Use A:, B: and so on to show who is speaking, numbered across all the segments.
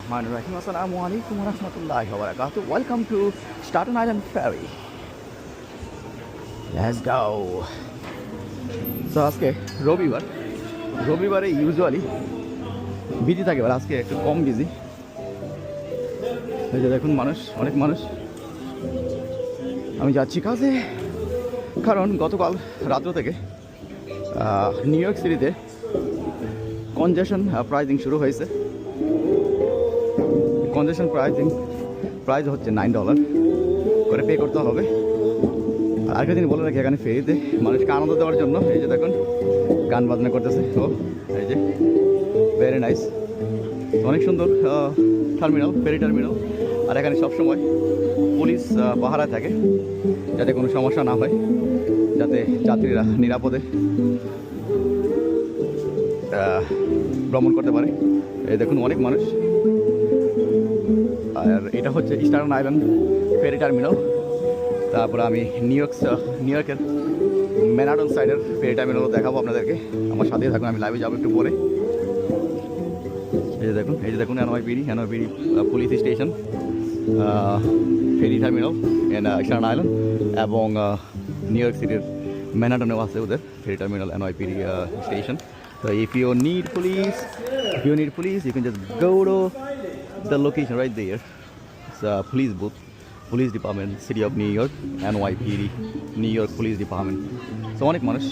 A: Assalamu alaikum wa rahmatullahi wa barakatuh. Welcome to Staten Island Ferry. Let's go. So, আজকে রবিবার রবিবারে usually busy থাকে এবার আজকে একটু কম বিজি এই দেখুন মানুষ, অনেক মানুষ আমি যাচ্ছি কাজে, কারণ গতকাল রাত্র থেকে নিউ ইয়র্ক সিটিতে কনজেশন প্রাইজিং শুরু হয়েছে কনজেশন প্রাইজিং প্রাইস হচ্ছে নাইন ডলার করে পে করতে হবে। আর আরেকটা জিনিস বলে রাখি, এখানে ফেরিতে মানুষকে আনন্দ দেওয়ার জন্য। এই যে দেখুন, গান বাজনা করতেছে। ও, এই যে ভেরি নাইস অনেক সুন্দর টার্মিনাল ফেরি টার্মিনাল আর এখানে সবসময় পুলিশ পাহারায় থাকে, যাতে কোনো সমস্যা না হয়, যাতে যাত্রীরা নিরাপদে ভ্রমণ করতে পারে। এই দেখুন, অনেক মানুষ। আর এটা হচ্ছে ইস্টার্ন আইল্যান্ড ফেরি টার্মিনাল তারপরে আমি নিউ ইয়র্ক নিউ ইয়র্কের ম্যানাডন সাইডের ফেরি টার্মিনালও দেখাবো আপনাদেরকে। আমার সাথেই থাকুন, আমি লাইভে যাব একটু পরে। এই যে দেখুন, এই যে দেখুন NYPD NYPD police station ferry terminal Eastern Island এবং নিউ ইয়র্ক সিটির ম্যানাডনেও আছে ওদের ফেরি টার্মিনাল এনওয়াইপিডি স্টেশন তো if you need police if you police you just go to the location right there it's a police booth, police department, city of new york nypd new york police department. So মানুষ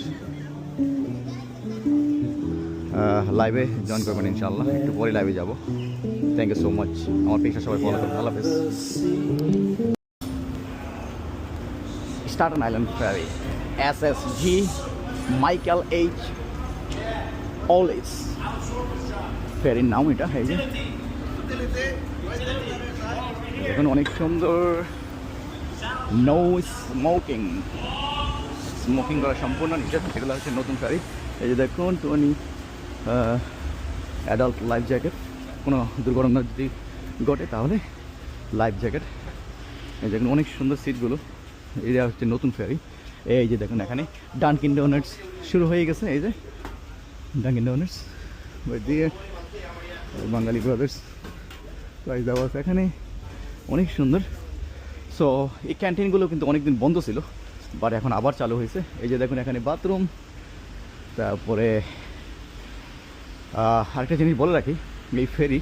A: লাইভে join করবেন ইনশাল্লাহ একটু পরে লাইভে যাব। Thank you so much আমার পেশা সবাই ফলো করবেন আল্লাহ হাফেজ। Staten Island ferry S S G Michael H Ollis ফেরির নাম এটা, এই যে। এখন অনেক সুন্দর নো স্মোকিং স্মোকিং করা সম্পূর্ণ নিষেধ সেগুলো হচ্ছে নতুন ফেরি এই যে দেখুন টুনি অ্যাডাল্ট লাইফ জ্যাকেট কোনো দুর্ঘটনা যদি ঘটে, তাহলে লাইফ জ্যাকেট এই দেখুন, অনেক সুন্দর সিটগুলো। এটা হচ্ছে নতুন ফেরি এই যে দেখুন, এখানে ডানকিন ডোনার্স শুরু হয়ে গেছে। এই যে ডানকিন ডোনার্স দিয়ে, বাঙালি ব্রাদার্স প্রাইস দেওয়া আছে এখানে অনেক সুন্দর। সো এই ক্যান্টিনগুলো কিন্তু অনেকদিন বন্ধ ছিল বাট এখন আবার চালু হয়েছে। এই যে দেখুন এখানে বাথরুম তারপরে আরেকটা জিনিস বলে রাখি, এই ফেরি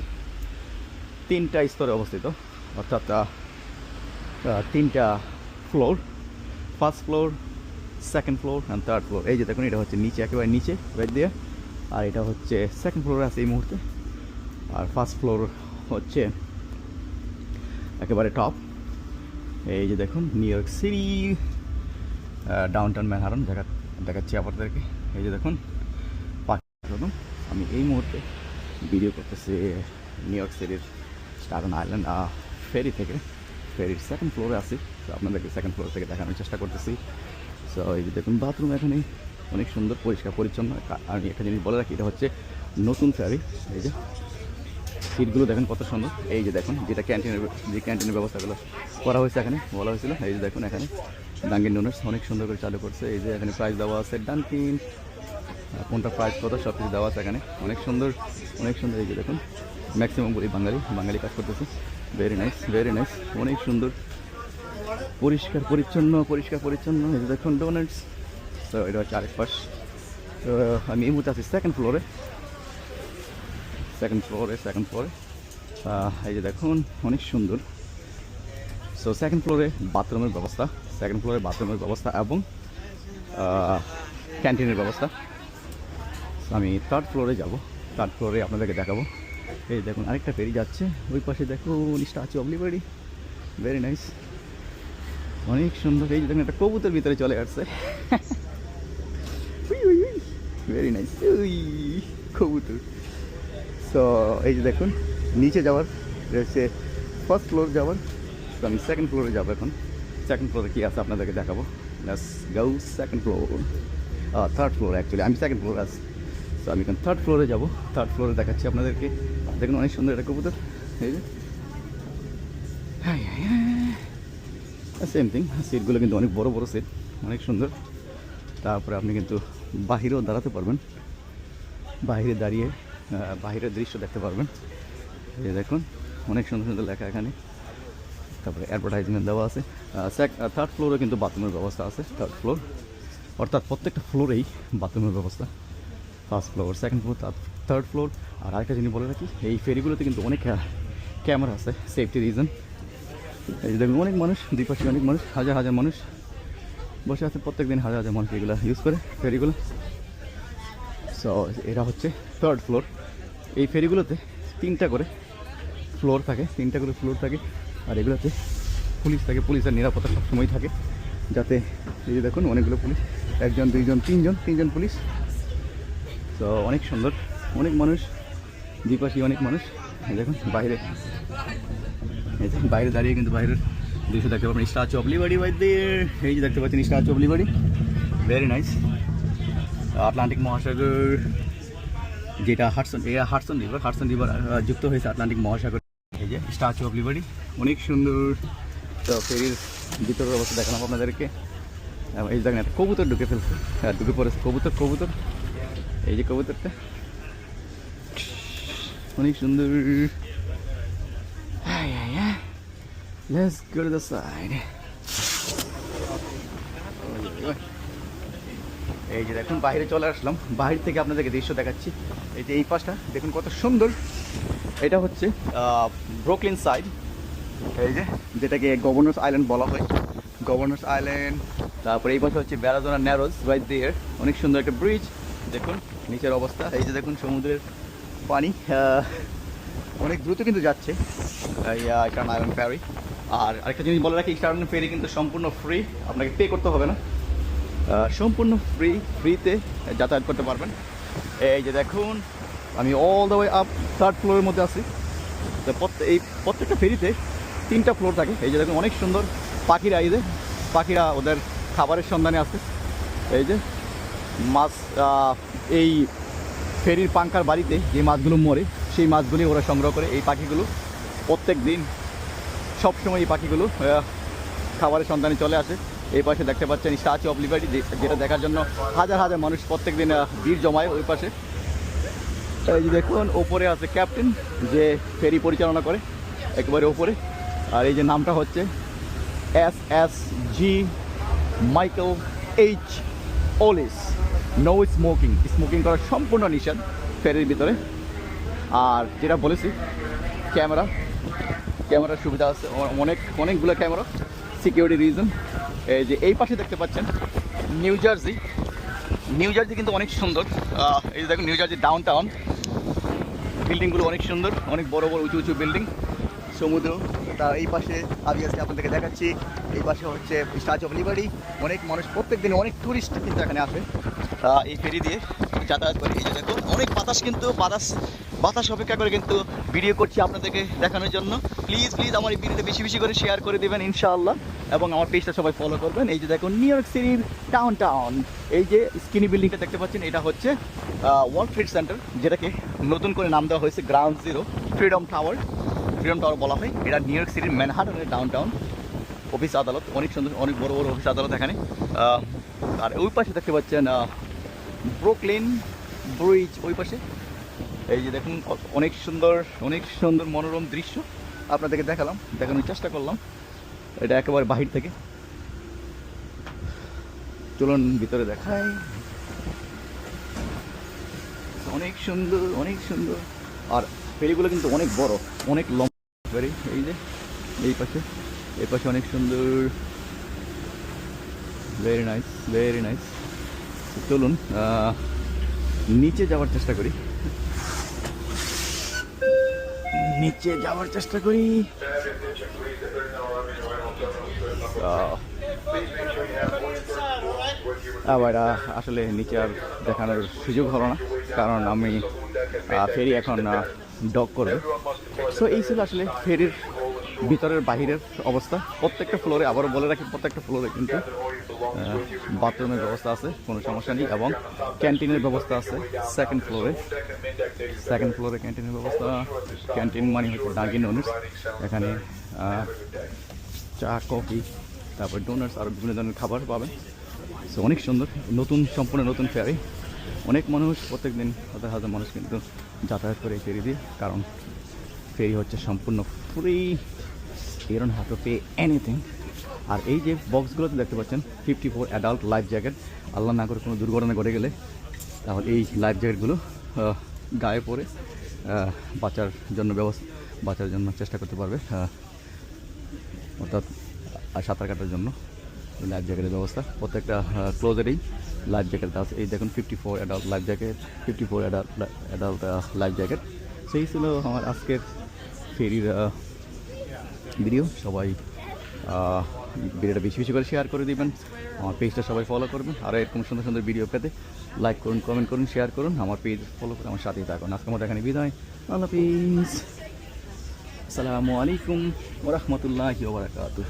A: তিনটা স্তরে অবস্থিত, অর্থাৎ তিনটা floor first floor second floor and third floor এই যে দেখুন, এটা হচ্ছে নিচে, একেবারে নিচে রাইট দিয়ে আর এটা হচ্ছে সেকেন্ড ফ্লোরে আছে এই মুহূর্তে। আর ফার্স্ট ফ্লোর হচ্ছে একেবারে টপ এই যে দেখুন New York City downtown Manhattan দেখা, দেখাচ্ছি আপনাদেরকে। এই যে দেখুন পাখি আমি এই মুহূর্তে ভিডিও করতেছি নিউ ইয়র্ক সিটির স্টারন আইল্যান্ড ফেরি থেকে। ফেরির সেকেন্ড ফ্লোরে আছি, তো আপনাদেরকে সেকেন্ড ফ্লোর থেকে দেখানোর চেষ্টা করতেছি। সো এই যে দেখুন বাথরুম এখানে অনেক সুন্দর, পরিষ্কার, পরিচ্ছন্ন। আমি একটা জিনিস বলে রাখি, এটা হচ্ছে নতুন ফেরি এই যে সিটগুলো দেখেন কত সুন্দর। এই যে দেখুন, যেটা ক্যান্টিনের, যে ক্যান্টিনের ব্যবস্থাগুলো করা হয়েছে এখানে, বলা হয়েছিল। এই যে দেখুন এখানে ডাঙ্কিন ডোনার্স অনেক সুন্দর করে চালু করছে। এই যে এখানে প্রাইস দেওয়া আছে ডাঙ্কিন কোনটা প্রাইস কত সব কিছু দেওয়া আছে এখানে। অনেক সুন্দর অনেক সুন্দর, এই যে দেখুন ম্যাক্সিমাম বলি বাঙালি বাঙালি কাজ করতেছে। ভেরি নাইস ভেরি নাইস অনেক সুন্দর। পরিষ্কার, পরিচ্ছন্ন পরিষ্কার, পরিচ্ছন্ন। এই যে দেখুন ডোনার্স তো এটা হচ্ছে আরেক পাশ। তো আমি এই মুহূর্তে আছি সেকেন্ড ফ্লোরে সেকেন্ড ফ্লোরে সেকেন্ড ফ্লোরে এই যে দেখুন, অনেক সুন্দর। সো সেকেন্ড ফ্লোরে বাথরুমের ব্যবস্থা সেকেন্ড ফ্লোরে বাথরুমের ব্যবস্থা এবং ক্যান্টিনের ব্যবস্থা। আমি থার্ড ফ্লোরে যাব। থার্ড ফ্লোরে আপনাদেরকে দেখাবো। এই দেখুন, আরেকটা ফেরি যাচ্ছে। ওই পাশে দেখুন Statue of Liberty very nice অনেক সুন্দর। এই যে দেখুন, একটা কবুতর ভিতরে চলে আসছে। ভেরি নাইস কবুতর। সো এই যে দেখুন, নিচে যাওয়ার হচ্ছে ফার্স্ট ফ্লোর যাওয়ার, তো আমি সেকেন্ড ফ্লোরে যাব এখন। সেকেন্ড ফ্লোরে কী আছে আপনাদেরকে দেখাবো? Let's go second floor third floor actually আমি সেকেন্ড ফ্লোরে আছি। তো আমি এখন থার্ড ফ্লোরে যাব। থার্ড ফ্লোরে দেখাচ্ছি আপনাদেরকে। দেখুন, অনেক সুন্দর একটা কবুতর। এই যে। সেম থিং সিটগুলো কিন্তু অনেক বড় বড় সিট অনেক সুন্দর। তারপরে আপনি কিন্তু বাহিরেও দাঁড়াতে পারবেন। বাইরে দাঁড়িয়ে বাইরের দৃশ্য দেখতে পারবেন। এই দেখুন, অনেক সুন্দর সুন্দর লেখা এখানে। তারপরে অ্যাডভার্টাইজমেন্ট দেওয়া আছে। থার্ড ফ্লোরে কিন্তু বাথরুমের ব্যবস্থা আছে থার্ড ফ্লোর অর্থাৎ প্রত্যেকটা ফ্লোরেই বাথরুমের ব্যবস্থা। First floor second floor third floor আর আরেকটা জিনিস বলে রাখি, এই ফেরিগুলোতে কিন্তু অনেক ক্যামেরা আছে সেফটি রিজন এই দেখুন, অনেক মানুষ, দুই পাশে অনেক মানুষ, হাজার হাজার মানুষ বসে আছে। প্রত্যেক দিন হাজার হাজার মানুষ এগুলো ইউজ করে ফেরিগুলো। সো এটা হচ্ছে থার্ড ফ্লোর এই ফেরিগুলোতে তিনটা করে ফ্লোর থাকে, তিনটা করে ফ্লোর থাকে, আর এগুলোতে পুলিশ থাকে, পুলিশের নিরাপত্তা সবসময় থাকে, যাতে এই যে দেখুন অনেকগুলো পুলিশ, একজন, দুইজন, তিনজন তিনজন পুলিশ। তো অনেক সুন্দর, অনেক মানুষ দ্বিপাশী অনেক মানুষ। দেখুন, বাইরে। বাইরে দাঁড়িয়ে কিন্তু বাইরের দৃশ্য দেখতে পাবেন স্ট্যাচু অফ লিবারি বাই এই যে দেখতে পাচ্ছেন statue of liberty very nice Atlantic মহাসাগর যেটা হাটসন এ হাটসন রিভার হাটসন রিভার যুক্ত হয়েছে আটলান্টিক মহাসাগর। এই যে স্ট্যাচু অফ লিবারি অনেক সুন্দর, তো ফেরির ভিতরের অবস্থা দেখালাম আপনাদেরকে। এই একটা কবুতর ঢুকে ফেলছে। হ্যাঁ ঢুকে পড়েছে। কবুতর কবুতর। এই যে কবুতরটা। অনেক সুন্দর। Let's go to the side. এই যে দেখুন, বাইরে চলে আসলাম। বাইরে থেকে আপনাদেরকে দৃশ্য দেখাচ্ছি। এই যে এই পাশটা, দেখুন কত সুন্দর। এটা হচ্ছে ব্রোকলিন সাইড এই যে, যেটাকে গভর্নর্স আইল্যান্ড বলা হয়। গভর্নর্স আইল্যান্ড তারপরে এই পাশে হচ্ছে ব্যারাজোনা ন্যারোজ রাইট দিয়ার অনেক সুন্দর একটা ব্রিজ দেখুন, নিচের অবস্থা। এই যে দেখুন, সমুদ্রের পানি। অনেক দ্রুত কিন্তু যাচ্ছে। আইল্যান্ড ফেরি আর আরেকটা জিনিস বলে রাখি ইস্টার্ন ফেরি কিন্তু সম্পূর্ণ ফ্রি আপনাকে পে করতে হবে না। সম্পূর্ণ ফ্রি ফ্রিতে যাতায়াত করতে পারবেন। এই যে দেখুন, আমি all the way up third ফ্লোরের মধ্যে আছি। তো এই প্রত্যেকটা ফেরিতে তিনটা ফ্লোর থাকে। এই যে দেখুন, অনেক সুন্দর পাখিরা এই যে, পাখিরা ওদের খাবারের সন্ধানে আছে। এই যে মাছ এই ফেরির পাঙ্কার বাড়িতে যে মাছগুলো মরে, সেই মাছগুলি ওরা সংগ্রহ করে এই পাখিগুলো। প্রত্যেক দিন সবসময় এই পাখিগুলো খাবারের সন্ধানে চলে আসে। এই পাশে দেখতে পাচ্ছেন স্ট্যাচু অফ লিবার্টি যেটা দেখার জন্য হাজার হাজার মানুষ প্রত্যেক দিন ভিড় জমায় ওই পাশে। এই দেখুন, ওপরে আছে ক্যাপ্টেন, যে ফেরি পরিচালনা করে, একেবারে ওপরে। আর এই যে নামটা হচ্ছে S S G Michael H Ollis. No smoking. Smoking করার সম্পূর্ণ নিষেধ ফেরির ভিতরে। আর যেটা বলেছি, ক্যামেরা। ক্যামেরার সুবিধা আছে অনেক অনেকগুলো ক্যামেরা। Security reason. এই যে এই পাশে দেখতে পাচ্ছেন নিউ জার্সি। নিউ জার্সি কিন্তু অনেক সুন্দর। এই যে দেখুন, নিউ জার্সি ডাউন টাউন বিল্ডিংগুলো অনেক সুন্দর, অনেক বড় বড় উঁচু উঁচু বিল্ডিং। সমুদ্র, তা এই পাশে আমি আজকে আপনাদেরকে দেখাচ্ছি। এই পাশে হচ্ছে স্ট্যাচু অফ লিবারি অনেক মানুষ প্রত্যেক দিন অনেক টুরিস্ট কিন্তু এখানে আসে। এই ফেরি দিয়ে। যাতায়াত করে এই যে দেখুন, অনেক বাতাস কিন্তু, বাতাস বাতাস অপেক্ষা করে কিন্তু ভিডিও করছি আপনাদেরকে দেখানোর জন্য। প্লিজ প্লিজ আমার এই ভিডিওটা বেশি বেশি করে শেয়ার করে দেবেন, ইনশাআল্লাহ। এবং আমার পেজটা সবাই ফলো করবেন। এই যে দেখুন নিউ ইয়র্ক সিটির টাউন টাউন এই যে স্কিনি বিল্ডিংটা দেখতে পাচ্ছেন, এটা হচ্ছে ওয়ার্ল্ড ট্রেড সেন্টার যেটাকে নতুন করে নাম দেওয়া হয়েছে Ground Zero Freedom Tower Freedom Tower বলা হয়। এটা নিউ ইয়র্ক সিটির ম্যানহাটনের ডাউন টাউন অফিস আদালত, অনেক সুন্দর, অনেক বড় বড় অফিস আদালত এখানে। আর ওই পাশে দেখতে পাচ্ছেন ব্রুকলিন ব্রিজ ওই পাশে। এই যে দেখুন অনেক সুন্দর অনেক সুন্দর মনোরম দৃশ্য আপনাদেরকে দেখালাম, দেখানোর চেষ্টা করলাম। এটা একেবারে বাহির থেকে। চলুন ভিতরে দেখাই। অনেক সুন্দর অনেক সুন্দর। আর ফেরিগুলো কিন্তু অনেক বড়, অনেক লম্বা। ফেরি এই যে, এই পাশে এই পাশে অনেক সুন্দর। ভেরি নাইস ভেরি নাইস চলুন নিচে যাওয়ার চেষ্টা করি। নিচে যাওয়ার চেষ্টা করি। আবার আসলে নিচে আর দেখানোর সুযোগ হলো না, কারণ আমি ফেরি এখন ডক করবে। সো এই ছিল আসলে ফেরির ভিতরের বাহিরের অবস্থা। প্রত্যেকটা ফ্লোরে, আবারও বলে রাখি, প্রত্যেকটা ফ্লোরে কিন্তু বাথরুমের ব্যবস্থা আছে, কোনো সমস্যা নেই, এবং ক্যান্টিনের ব্যবস্থা আছে সেকেন্ড ফ্লোরে সেকেন্ড ফ্লোরে ক্যান্টিনের ব্যবস্থা, ক্যান্টিন মানে হচ্ছে ডাঙ্কিন ডোনার্স এখানে চা, কফি, তারপর ডোনার্স আর বিভিন্ন ধরনের খাবার পাবেন। সো অনেক সুন্দর, নতুন, সম্পূর্ণ নতুন ফেরি অনেক মানুষ প্রত্যেক দিন হাজার হাজার মানুষ কিন্তু যাতায়াত করে ফেরি দিয়ে, কারণ ফেরি হচ্ছে সম্পূর্ণ free you don't have to pay anything আর এই যে বক্সগুলোতে দেখতে পাচ্ছেন fifty four adult life jacket আল্লাহ না করে কোনো দুর্ঘটনা ঘটে গেলে, তাহলে এই লাইফ জ্যাকেটগুলো গায়ে পরে বাঁচার জন্য ব্যবস্থা, বাঁচার জন্য চেষ্টা করতে পারবে অর্থাৎ সাঁতার কাটার জন্য লাইফ জ্যাকেটের ব্যবস্থা। প্রত্যেকটা ক্লোজেরই লাইফ জ্যাকেট আছে। এই দেখুন fifty four adult life jacket fifty four adult adult life jacket সেই ছিল আমার আজকের ফেরির ভিডিও সবাই ভিডিওটা বেশি বেশি করে শেয়ার করে দেবেন। আমার পেজটা সবাই ফলো করবেন। আর এরকম সুন্দর সুন্দর ভিডিও পেতে লাইক করুন কমেন্ট করুন শেয়ার করুন। আমার পেজ ফলো করে আমার সাথেই থাকুন। আজকে আমার এখানে বিদায়। আল্লাহ হাফিজ। আসসালামু আলাইকুম ওরহমতুল্লাহ ওবরাকাতুহ